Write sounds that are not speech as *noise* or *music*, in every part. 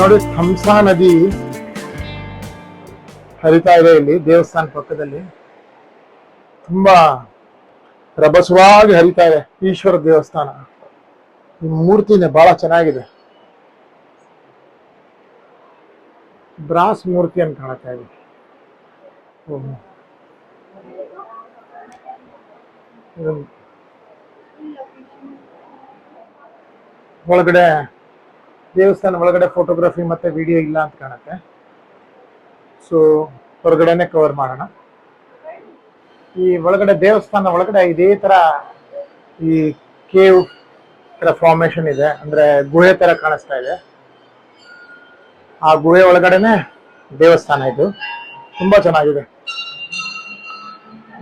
ನೋಡಿ ಕಂಸಾ ನದಿ ಹರಿತಾ ಇದೆ ಇಲ್ಲಿ, ದೇವಸ್ಥಾನ ಪಕ್ಕದಲ್ಲಿ. ತುಂಬಾ ರಭಸವಾಗಿ ಹರಿತಾ ಇದೆ, ಈಶ್ವರ ದೇವಸ್ಥಾನ. ಈ ಮೂರ್ತಿನೇ ಬಹಳ ಚೆನ್ನಾಗಿದೆ. ಬ್ರಾಸ್ ಮೂರ್ತಿ ಅಂತ ಕಾಣುತ್ತಾ ಇದೆ. ಒಳಗಡೆ ದೇವಸ್ಥಾನ ಒಳಗಡೆ ಫೋಟೋಗ್ರಫಿ ಮತ್ತೆ ವಿಡಿಯೋ ಇಲ್ಲ ಅಂತ ಕಾಣುತ್ತೆ. ಸೊ ಹೊರಗಡೆನೆ ಕವರ್ ಮಾಡೋಣ. ಈ ಒಳಗಡೆ ದೇವಸ್ಥಾನ ಒಳಗಡೆ ಇದೇ ತರ ಈ ಕೇವ್ ತರ ಫಾರ್ಮೇಶನ್ ಇದೆ. ಅಂದ್ರೆ ಗುಹೆ ತರ ಕಾಣಿಸ್ತಾ ಇದೆ. ಆ ಗುಹೆ ಒಳಗಡೆನೆ ದೇವಸ್ಥಾನ ಇದು. ತುಂಬಾ ಚೆನ್ನಾಗಿದೆ.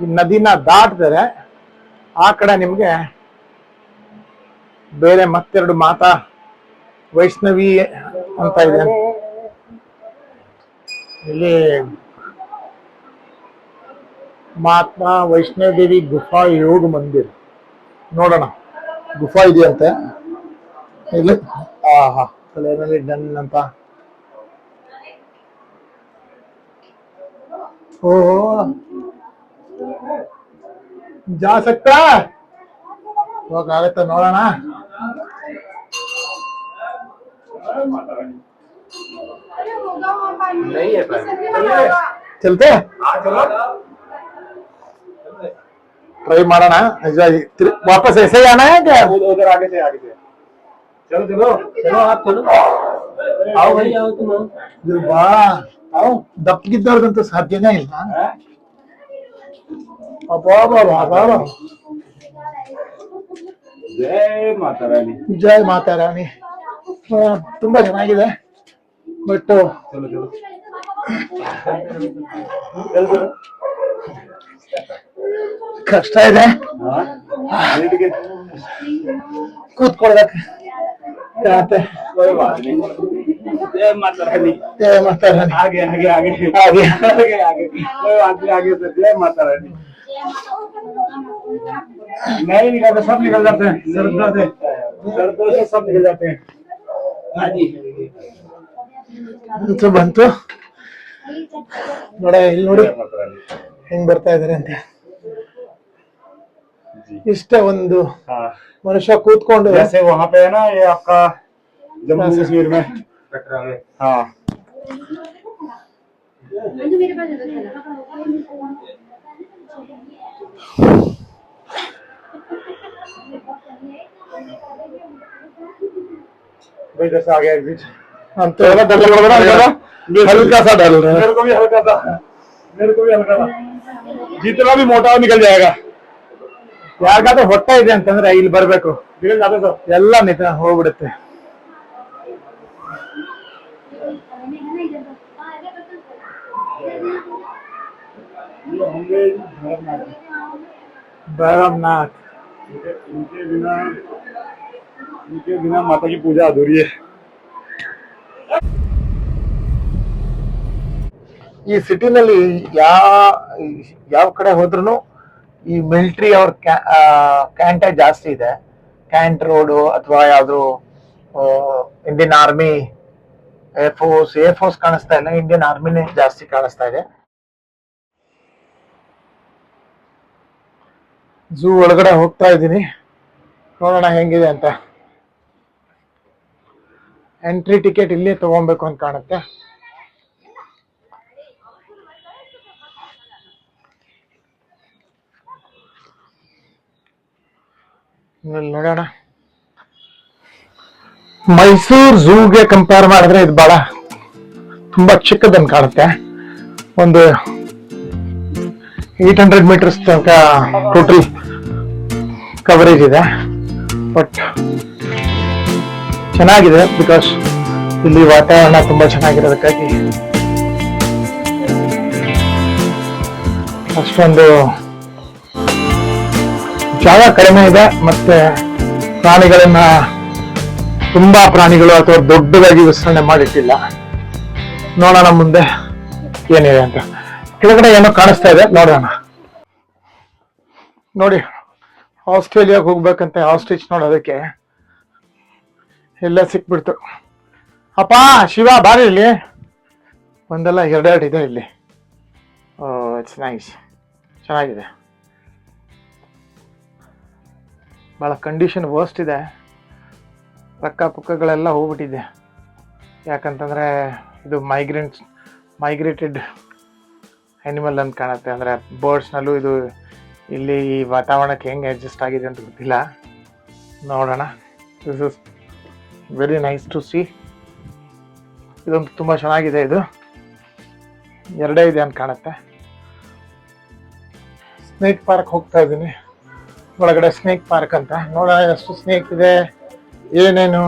ಈ ನದಿನ ದಾಟಿದರೆ ಆ ಕಡೆ ನಿಮ್ಗೆ ಬೇರೆ ಮತ್ತೆರಡು ಮಾತಾ ವೈಷ್ಣವಿ ಅಂತ ಇದೆ. ಇಲ್ಲಿ ಮಹಾತ್ಮ ವೈಷ್ಣವ ದೇವಿ ಗುಫಾ ಯೋಗ ಮಂದಿರ್ ನೋಡೋಣ. ಗುಫಾ ಇದೆಯಂತೆ. ಇಲ್ಲಿ. ಆಹಾ ತಲೆನಲ್ಲಿ ಡನ್ ಅಂತ. ಓ ಜಾ ಸಕ್ತಾ ಹೋಗಾಗತ್ತ ನೋಡೋಣ. चलते वापस ऐसे आना है क्या? उधर आगे से आगे चलो चलो। चलो आप चलो। आओ भाई। आओ तुम वाह। आओ। तो जय माता रानी। जय माता रानी। ತುಂಬಾ ಚೆನ್ನಾಗಿದೆ ಬಟ್ चलो चलो चल चलो ಕಷ್ಟ ಇದೆ हाँ लेट के ಕೂತ್ಕೊಳ್ಬೇಕು ಮತ್ತೆ कोई बात नहीं जय माता रानी ಜಯ ಮಾತಾ ರಾಣಿ आगे आगे आगे आगे। आगे आगे कोई बात नहीं आगे से जय माता रानी नहीं निकलते सब निकल जाते हैं सरदों से सरदों से सब निकल जाते हैं हाँ जी ಅಂತೂ ಬಂತು ನೋಡ ಇಲ್ಲಿ ನೋಡಿ जय माता रानी ಹೆಂಗ್ ಬರ್ತಾ ಇದಾರೆ ಅಂತ ಇಷ್ಟ ಒಂದು हाँ ಮನುಷ್ಯ ಕೂತ್ಕೊಂಡು जैसे वहाँ पे है ना ये आपका जम्मू कश्मीर में कटरा में हाँ मेरे पास भाई जैसे आ गया एग्जिट ಅಂತ ಎಲ್ಲ ಡಲ್ ಹೊಡೆದ್ರೆ ಅದೆಲ್ಲ ಹಲ್ಕಾ ಸಾ ಡಲ್ मेरे को भी हल्का था मेरे को भी हल्का था जितना भी मोटा हो निकल जाएगा ಯಾರಿಗಾದ್ರೂ ಹೊಟ್ಟೆ ಇದೆ ಅಂತಂದ್ರೆ ಇಲ್ಲಿ ಬರ್ಬೇಕು निकल जाते सब ಎಲ್ಲ ನಿತ ಹೋಗ್ಬಿಡುತ್ತೆ ये होंगे धर्मनाथ ಭೈರವನಾಥ್ इनके इनके बिना इनके बिना माता की पूजा अधूरी है ಈ ಸಿಟಿನಲ್ಲಿ ಯಾವ ಯಾವ ಕಡೆ ಹೋದ್ರು ಈ ಮಿಲಿಟರಿ ಅವ್ರ ಕ್ಯಾಂಟೇ ಜಾಸ್ತಿ ಇದೆ ಕ್ಯಾಂಟ್ ರೋಡು ಅಥವಾ ಯಾವ್ದು Indian army air force air force ಕಾಣಿಸ್ತಾ ಇಲ್ಲ ಇಂಡಿಯನ್ ಆರ್ಮಿನೇ ಜಾಸ್ತಿ ಕಾಣಿಸ್ತಾ ಇದೆ ಝೂ ಒಳಗಡೆ ಹೋಗ್ತಾ ಇದ್ದೀನಿ ನೋಡೋಣ ಹೆಂಗಿದೆ ಅಂತ ಎಂಟ್ರಿ ಟಿಕೆಟ್ ಇಲ್ಲೇ ತಗೊಬೇಕು ಅಂತ ಕಾಣುತ್ತೆ. ನೋಡೋಣ. ಮೈಸೂರ್ ಝೂಗೆ ಕಂಪೇರ್ ಮಾಡಿದ್ರೆ ಇದು ಬಹಳ ತುಂಬಾ ಚಿಕ್ಕದನ್ ಕಾಣುತ್ತೆ. ಒಂದು ಏಟ್ ಹಂಡ್ರೆಡ್ ಮೀಟರ್ಸ್ ತನಕ ಟೋಟಲ್ ಕವರೇಜ್ ಇದೆ. ಬಟ್ ಚೆನ್ನಾಗಿದೆ ಬಿಕಾಸ್ ಇಲ್ಲಿ ವಾತಾವರಣ ತುಂಬಾ ಚೆನ್ನಾಗಿರೋದಕ್ಕಾಗಿ ಅಷ್ಟೊಂದು ಜಾಗ ಕಡಿಮೆ ಇದೆ ಮತ್ತೆ ಪ್ರಾಣಿಗಳನ್ನ ತುಂಬಾ ಪ್ರಾಣಿಗಳು ಅಥವಾ ದೊಡ್ಡದಾಗಿ ವಿಸ್ತರಣೆ ಮಾಡಿಟ್ಟಿಲ್ಲ. ನೋಡೋಣ ಮುಂದೆ ಏನಿದೆ ಅಂತ. ಕೆಳಗಡೆ ಏನೋ ಕಾಣಿಸ್ತಾ ಇದೆ, ನೋಡೋಣ. ನೋಡಿ, ಆಸ್ಟ್ರೇಲಿಯಾಗ ಹೋಗ್ಬೇಕಂತ ಆಸ್ಟ್ರಿಚ್ ನೋಡೋದಕ್ಕೆ ಎಲ್ಲ ಸಿಕ್ಬಿಡ್ತು. ಅಪ್ಪ, ಶಿವ, ಬಾರಿ ಇಲ್ಲಿ. ಒಂದಲ್ಲ ಎರಡೆರಡು ಇದೆ ಇಲ್ಲಿ. ಇಟ್ಸ್ ನೈಸ್ ಚೆನ್ನಾಗಿದೆ. ಭಾಳ ಕಂಡೀಷನ್ ವರ್ಸ್ಟ್ ಇದೆ. ರಕ್ಕ ಪುಕ್ಕಗಳೆಲ್ಲ ಹೋಗ್ಬಿಟ್ಟಿದೆ. ಯಾಕಂತಂದರೆ ಇದು ಮೈಗ್ರೆಂಟ್ಸ್ ಮೈಗ್ರೇಟೆಡ್ ಆ್ಯನಿಮಲ್ ಅಂತ ಕಾಣುತ್ತೆ. ಅಂದರೆ ಬರ್ಡ್ಸ್ನಲ್ಲೂ ಇದು ಇಲ್ಲಿ ಈ ವಾತಾವರಣಕ್ಕೆ ಹೆಂಗೆ ಅಡ್ಜಸ್ಟ್ ಆಗಿದೆ ಅಂತ ಗೊತ್ತಿಲ್ಲ. ನೋಡೋಣ. This is very nice to see ಇದೊಂದು ತುಂಬ ಚೆನ್ನಾಗಿದೆ ಇದು. ಎರಡೇ ಇದೆ ಅಂತ ಕಾಣುತ್ತೆ. ಸ್ನೇಕ್ ಪಾರ್ಕ್ ಹೋಗ್ತಾ ಇದ್ದೀನಿ. ಒಳಗಡೆ ಸ್ನೇಕ್ ಪಾರ್ಕ್ ಅಂತ. ನೋಡೋಣ ಎಷ್ಟು ಸ್ನೇಕ್ ಇದೆ, ಏನೇನು.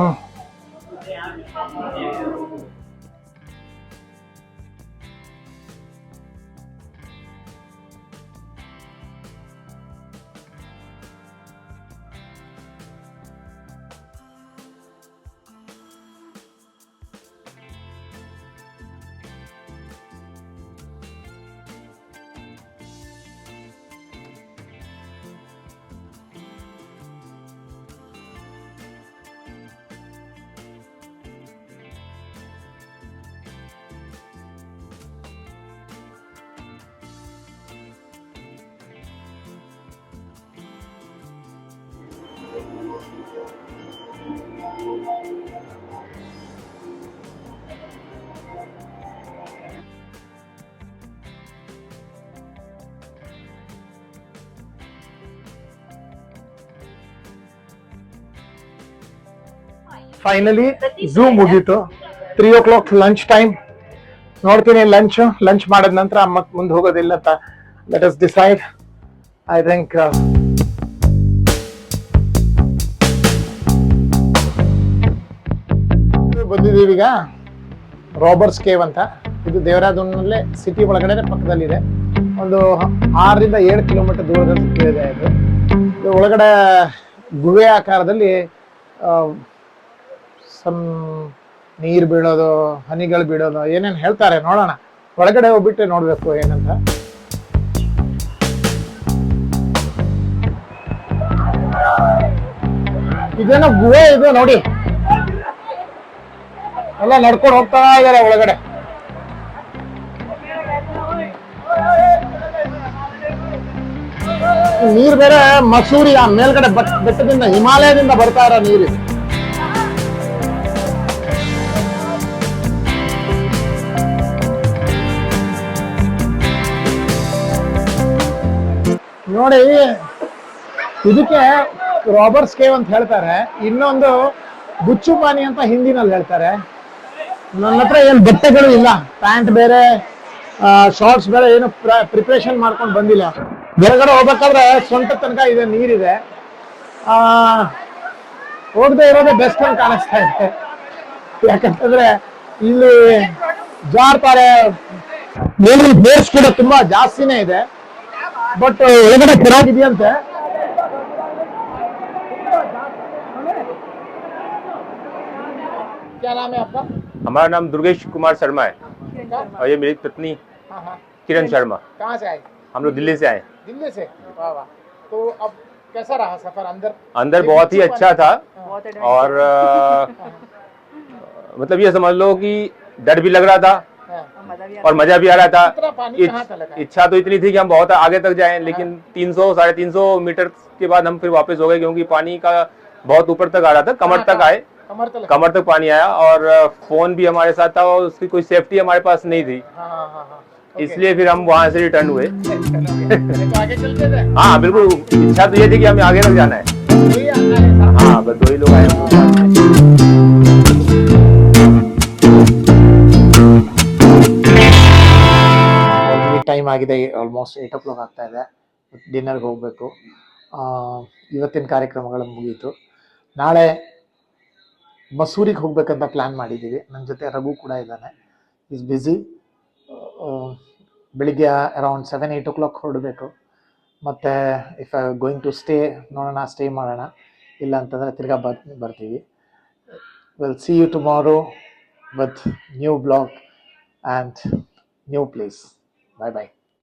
ಫೈನಲಿ ಝೂ ಮುಗೀತು. Three o'clock lunch time ನೋಡ್ತೀನಿ ಲಂಚ್ ಲಂಚ್ ಮಾಡಿದ ನಂತರ ಮತ್ತೆ ಮುಂದೆ ಹೋಗೋದಿಲ್ಲ ಅಂತ let us decide I think ಬಂದಿದ್ದೀವಿ ಈಗ. ರಾಬರ್ಸ್ ಕೇವ್ ಅಂತ. ಇದು ದೇವರಾದೂನಲ್ಲೇ ಸಿಟಿ ಒಳಗಡೆ ಪಕ್ಕದಲ್ಲಿದೆ. ಒಂದು ಆರರಿಂದ ಏಳು ಕಿಲೋಮೀಟರ್ ದೂರದಲ್ಲಿ ಇದೆ ಇದು ಇದು ಒಳಗಡೆ ಗುಹೆ ಆಕಾರದಲ್ಲಿ ಸಮ್ ನೀರು ಬೀಳೋದು, ಹನಿಗಳು ಬೀಳೋದು, ಏನೇನು ಹೇಳ್ತಾರೆ ನೋಡೋಣ. ಒಳಗಡೆ ಹೋಗ್ಬಿಟ್ಟು ನೋಡ್ಬೇಕು ಏನಂತ. ಇದೇನೋ ಗುಹೆ ಇದೆ ನೋಡಿ. ಎಲ್ಲ ನಡ್ಕೊಂಡು ಹೋಗ್ತಾ ಇದಾರೆ ಒಳಗಡೆ. ನೀರ್ ಬೇರೆ ಮಸೂರಿ ಆ ಮೇಲ್ಗಡೆ ಬಟ್- ಬೆಟ್ಟದಿಂದ ಹಿಮಾಲಯದಿಂದ ಬರ್ತಾ ಇರೋ ನೀರು ನೋಡಿ, ಇದಕ್ಕೆ ರಾಬರ್ಟ್ಸ್ ಕೇವ್ ಅಂತ ಹೇಳ್ತಾರೆ. ಇನ್ನೊಂದು ಬುಚ್ಚುಪಾನಿ ಅಂತ ಹಿಂದಿನಲ್ಲಿ ಹೇಳ್ತಾರೆ. ನನ್ನ ಹತ್ರ ಏನು ಬಟ್ಟೆಗಳು ಇಲ್ಲ. ಪ್ಯಾಂಟ್ ಬೇರೆ ಶಾರ್ಟ್ಸ್ ಬೇರೆ ಏನು ಪ್ರಿಪ್ರೇಷನ್ ಮಾಡ್ಕೊಂಡು ಬಂದಿಲ್ಲ. ಹೊರಗಡೆ ಹೋಗ್ಬೇಕಾದ್ರೆ ಸ್ವಂತ ತನಕ ಇದೆ, ನೀರಿದೆ. ಹೋಗದೆ ಇರೋದೇ ಬೆಸ್ಟ್ ಅಂತ ಕಾಣಿಸ್ತಾ ಇದೆ. ಯಾಕಂತಂದ್ರೆ ಇಲ್ಲಿ ಜಾರ್ತಾರೆ ಮೇಲಿನ ಬೇಸ್ ಕೂಡ ತುಂಬಾ ಜಾಸ್ತಿನೇ ಇದೆ. ಬಟ್ ಒಳಗಡೆ ಚೆನ್ನಾಗಿದೆಯಂತೆ क्या नाम है आपका हमारा नाम दुर्गेश कुमार शर्मा है और ये मेरी पत्नी हाँ हाँ किरण शर्मा कहाँ से आए हम लोग दिल्ली से आए दिल्ली से वाह वाह तो अब कैसा रहा सफर अंदर अंदर बहुत ही अच्छा था और अ, *laughs* मतलब ये समझ लो कि डर भी लग रहा था हाँ। और मज़ा भी आ रहा था। है इच्छा तो इतनी थी कि हम बहुत आगे तक जाएँ लेकिन 300 साढ़े तीन सौ मीटर के बाद हम फिर वापस हो गए क्योंकि पानी का बहुत ऊपर तक आ रहा था कमर तक आए। कमर तक कमर तक पानी आया और फ़ोन भी हमारे साथ था और उसकी कोई सेफ्टी हमारे पास नहीं थी। हाँ हाँ हाँ हाँ। इसलिए फिर हम वहाँ से रिटर्न हुए। तो हाँ बिल्कुल। इच्छा तो ये थी कि हमें आगे तक जाना है। है। हाँ बस दो ही लोग आए। ಆಗಿದೆ ಆಲ್ಮೋಸ್ಟ್ ಏಟ್ ಓ ಕ್ಲಾಕ್ ಆಗ್ತಾ ಇದೆ. ಡಿನ್ನರ್ಗೆ ಹೋಗಬೇಕು. ಇವತ್ತಿನ ಕಾರ್ಯಕ್ರಮಗಳು ಮುಗೀತು. ನಾಳೆ ಮಸೂರಿಗೆ ಹೋಗ್ಬೇಕಂತ ಪ್ಲ್ಯಾನ್ ಮಾಡಿದ್ದೀವಿ. ನನ್ನ ಜೊತೆ ರಘು ಕೂಡ ಇದ್ದಾನೆ. ಈಸ್ ಬ್ಯುಸಿ ಬೆಳಿಗ್ಗೆ around seven eight o'clock ಹೊರಡಬೇಕು. ಮತ್ತು if I going to stay ನೋಡೋಣ ಸ್ಟೇ ಮಾಡೋಣ. ಇಲ್ಲ ಅಂತಂದರೆ ತಿರ್ಗಾ ಬರ್, ಬರ್ತೀವಿ. Will see you tomorrow with new blog and new place bye bye